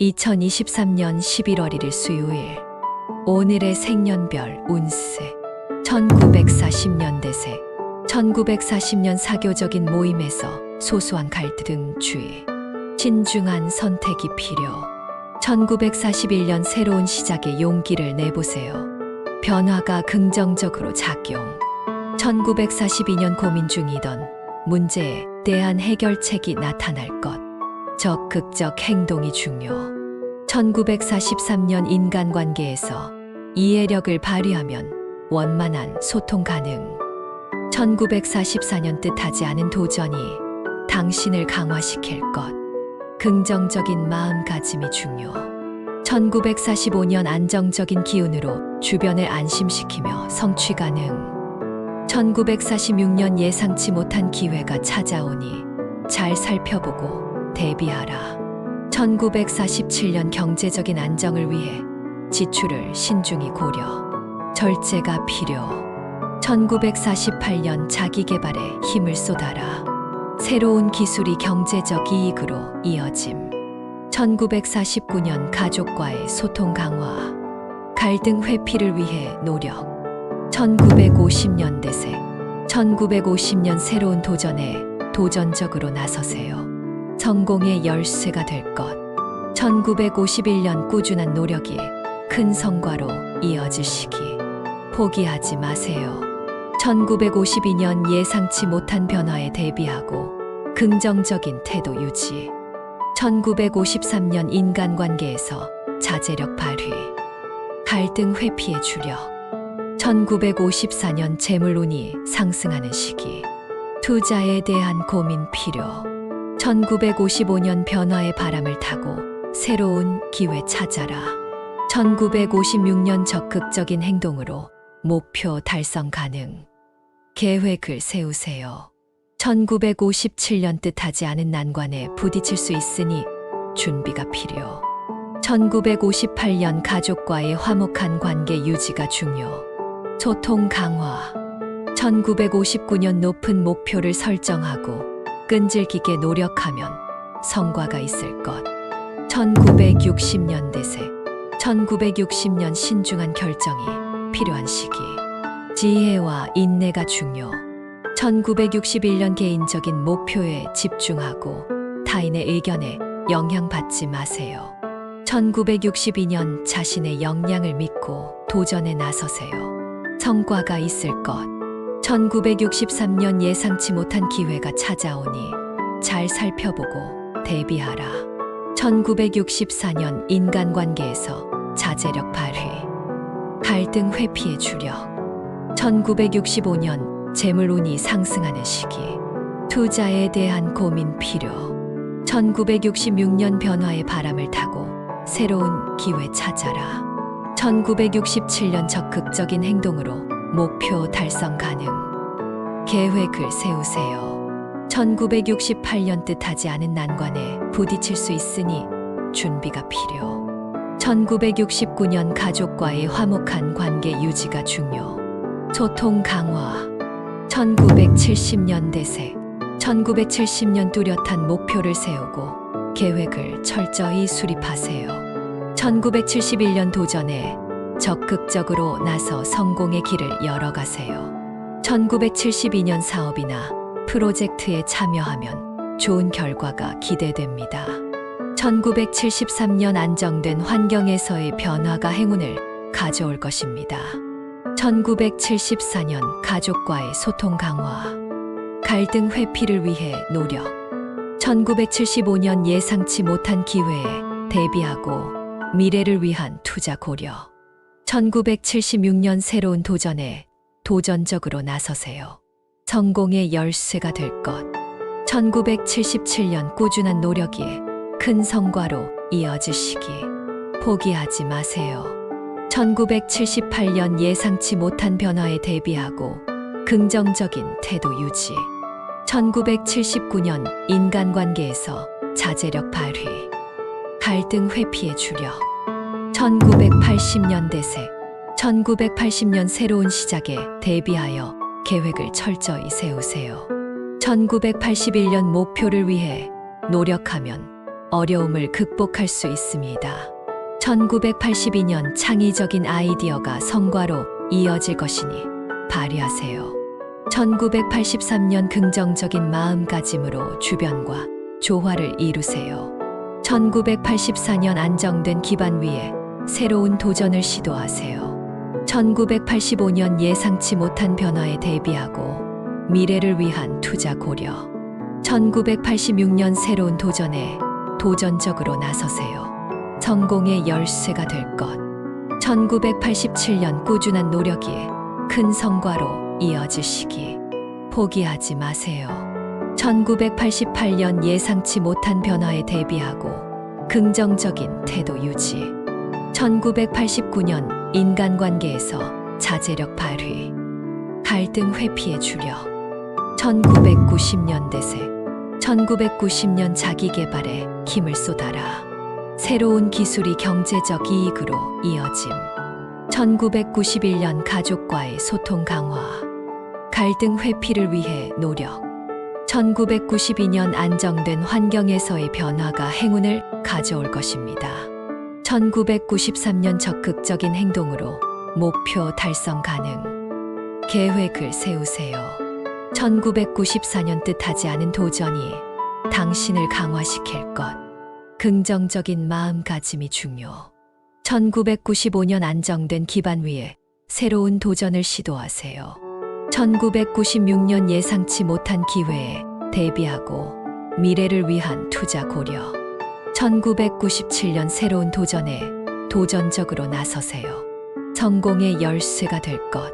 2023년 11월 1일 수요일. 오늘의 생년별 운세. 1940년대생 1940년 사교적인 모임에서 소소한 갈등 주의. 신중한 선택이 필요. 1941년 새로운 시작에 용기를 내보세요. 변화가 긍정적으로 작용. 1942년 고민 중이던 문제에 대한 해결책이 나타날 것 적극적 행동이 중요. 1943년 인간관계에서 이해력을 발휘하면 원만한 소통 가능. 1944년 뜻하지 않은 도전이 당신을 강화시킬 것. 긍정적인 마음가짐이 중요. 1945년 안정적인 기운으로 주변을 안심시키며 성취 가능. 1946년 예상치 못한 기회가 찾아오니 잘 살펴보고 대비하라. 1947년 경제적인 안정을 위해 지출을 신중히 고려. 절제가 필요. 1948년 자기 개발에 힘을 쏟아라. 새로운 기술이 경제적 이익으로 이어짐. 1949년 가족과의 소통 강화. 갈등 회피를 위해 노력. 1950년대생. 1950년 새로운 도전에 도전적으로 나서세요. 성공의 열쇠가 될 것. 1951년 꾸준한 노력이 큰 성과로 이어질 시기. 포기하지 마세요. 1952년 예상치 못한 변화에 대비하고 긍정적인 태도 유지. 1953년 인간관계에서 자제력 발휘. 갈등 회피의 주력. 1954년 재물운이 상승하는 시기. 투자에 대한 고민 필요. 1955년 변화의 바람을 타고 새로운 기회 찾아라. 1956년 적극적인 행동으로 목표 달성 가능. 계획을 세우세요. 1957년 뜻하지 않은 난관에 부딪힐 수 있으니 준비가 필요. 1958년 가족과의 화목한 관계 유지가 중요. 소통 강화. 1959년 높은 목표를 설정하고 끈질기게 노력하면 성과가 있을 것. 1960년대생. 1960년 신중한 결정이 필요한 시기. 지혜와 인내가 중요. 1961년 개인적인 목표에 집중하고 타인의 의견에 영향받지 마세요. 1962년 자신의 역량을 믿고 도전에 나서세요. 성과가 있을 것. 1963년 예상치 못한 기회가 찾아오니 잘 살펴보고 대비하라. 1964년 인간관계에서 자제력 발휘. 갈등 회피의 주력. 1965년 재물운이 상승하는 시기. 투자에 대한 고민 필요. 1966년 변화의 바람을 타고 새로운 기회 찾아라. 1967년 적극적인 행동으로 목표 달성 가능. 계획을 세우세요. 1968년 뜻하지 않은 난관에 부딪힐 수 있으니 준비가 필요. 1969년 가족과의 화목한 관계 유지가 중요. 소통 강화. 1970년대생. 1970년 뚜렷한 목표를 세우고 계획을 철저히 수립하세요. 1971년 도전에 적극적으로 나서 성공의 길을 열어가세요. 1972년 사업이나 프로젝트에 참여하면 좋은 결과가 기대됩니다. 1973년 안정된 환경에서의 변화가 행운을 가져올 것입니다. 1974년 가족과의 소통 강화, 갈등 회피를 위해 노력. 1975년 예상치 못한 기회에 대비하고 미래를 위한 투자 고려. 1976년 새로운 도전에 도전적으로 나서세요. 성공의 열쇠가 될 것. 1977년 꾸준한 노력이 큰 성과로 이어질 시기. 포기하지 마세요. 1978년 예상치 못한 변화에 대비하고 긍정적인 태도 유지. 1979년 인간관계에서 자제력 발휘. 갈등 회피의 주력. 1980년대생. 1980년 새로운 시작에 대비하여 계획을 철저히 세우세요. 1981년 목표를 위해 노력하면 어려움을 극복할 수 있습니다. 1982년 창의적인 아이디어가 성과로 이어질 것이니 발휘하세요. 1983년 긍정적인 마음가짐으로 주변과 조화를 이루세요. 1984년 안정된 기반 위에 새로운 도전을 시도하세요. 1985년 예상치 못한 변화에 대비하고 미래를 위한 투자 고려. 1986년 새로운 도전에 도전적으로 나서세요. 성공의 열쇠가 될 것. 1987년 꾸준한 노력이 큰 성과로 이어질 시기. 포기하지 마세요. 1988년 예상치 못한 변화에 대비하고 긍정적인 태도 유지. 1989년 인간관계에서 자제력 발휘. 갈등 회피에 주력. 1990년 대세. 1990년 자기 개발에 힘을 쏟아라. 새로운 기술이 경제적 이익으로 이어짐. 1991년 가족과의 소통 강화. 갈등 회피를 위해 노력. 1992년 안정된 환경에서의 변화가 행운을 가져올 것입니다. 1993년 적극적인 행동으로 목표 달성 가능. 계획을 세우세요. 1994년 뜻하지 않은 도전이 당신을 강화시킬 것. 긍정적인 마음가짐이 중요. 1995년 안정된 기반 위에 새로운 도전을 시도하세요. 1996년 예상치 못한 기회에 대비하고 미래를 위한 투자 고려. 1997년 새로운 도전에 도전적으로 나서세요. 성공의 열쇠가 될 것.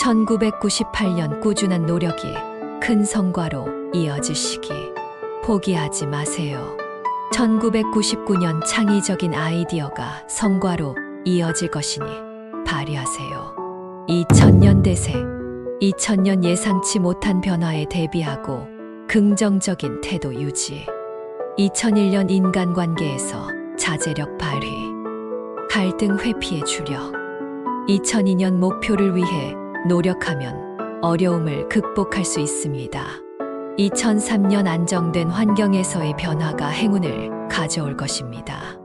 1998년 꾸준한 노력이 큰 성과로 이어질 시기. 포기하지 마세요. 1999년 창의적인 아이디어가 성과로 이어질 것이니 발휘하세요. 2000년 대세. 2000년 예상치 못한 변화에 대비하고 긍정적인 태도 유지. 2001년 인간관계에서 자제력 발휘. 갈등 회피에 주력. 2002년 목표를 위해 노력하면 어려움을 극복할 수 있습니다. 2003년 안정된 환경에서의 변화가 행운을 가져올 것입니다.